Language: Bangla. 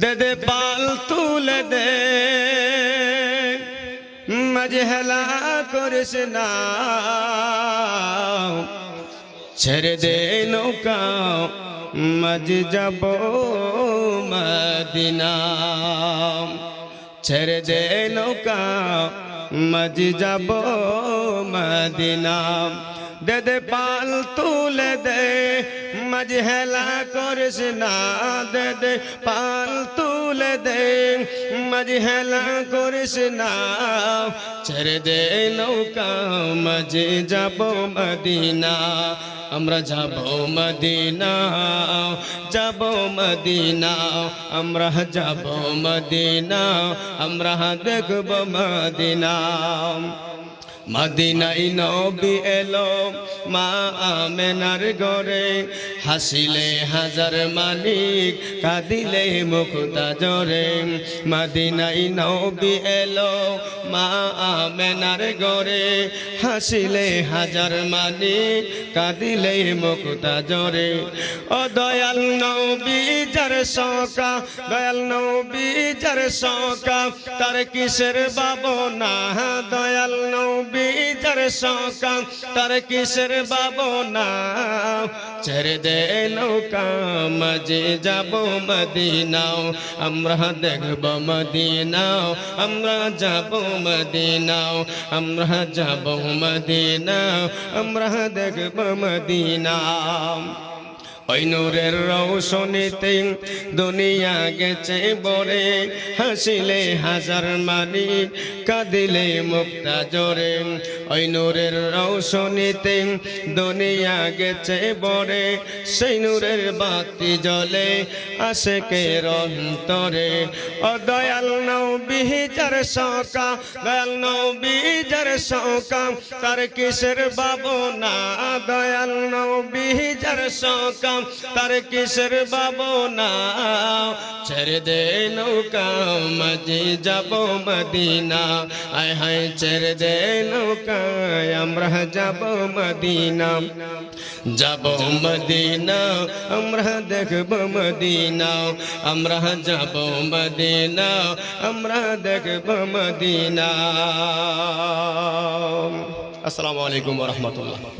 দে দে পাল তুলে দে। মজহেলা করিস না। ছেড়ে দে নৌকা, মজ যাব মদিনা। ছেড়ে দে নৌকা, মজ যাব মদিনা। দে দে পাল তুলে দে মজহেলা করিস না, দে দে, পাল তুলে দে। মজহেলা করিস না, ছেড়ে দে নৌকা মজে যাব মদিনা। আমরা যাব মদিনা যাব মদিনা। আমরা যাব মদিনা, আমরা দেখব মদিনা। মদিনাই নবী এলো, মা আমেনার গরে হাসিলে হাজার মালিক, কাঁদিলে মুখতা জরে। মদিনাই নবী এলো, মা আমেনার গরে হাসিলে হাজার মালিক, কাঁদিলে মুখতা জরে। ও দয়াল নবী, যার সকা, দয়াল নবী, যার সকা, তার কিসের বাবনা? দয়াল নবী। যার সকা তার কিসের বাবনা ছেড়ে দে নৌকা, মাঝে যাব মদিনাও, আমরা দেখব মদিনাও, আমরা যাব মদিনাও, আমরা যাব মদিনাও, আমরা দেখব মদিনাও। ওই নূরের রৌশনীতে দুনিয়া গেছে বরে হাসিলে হাজার মানি, কাঁদিলে মুক্তা জোরে। ওই নূরের রৌশনীতে দুনিয়া গেছে বরে সেই নূরের বাতি জ্বলে আসে কে অন্তরে। ও দয়াল নবী যার সকা দয়াল নবী যার সকা তার কিসের বাবনা দয়াল নবী যার সকা তার কিসের বাবনা ছেড়ে দে নৌকা, মাঝে যাব মদিনা। আয় হায়, ছেড়ে দে নৌকায় আমরা যাব মদিনা। যাব মদিনা, আমরা দেখব মদিনা। আমরা যাব মদিনা, আমরা দেখব মদিনা। আসসালামু আলাইকুম রহমতুল্লাহ।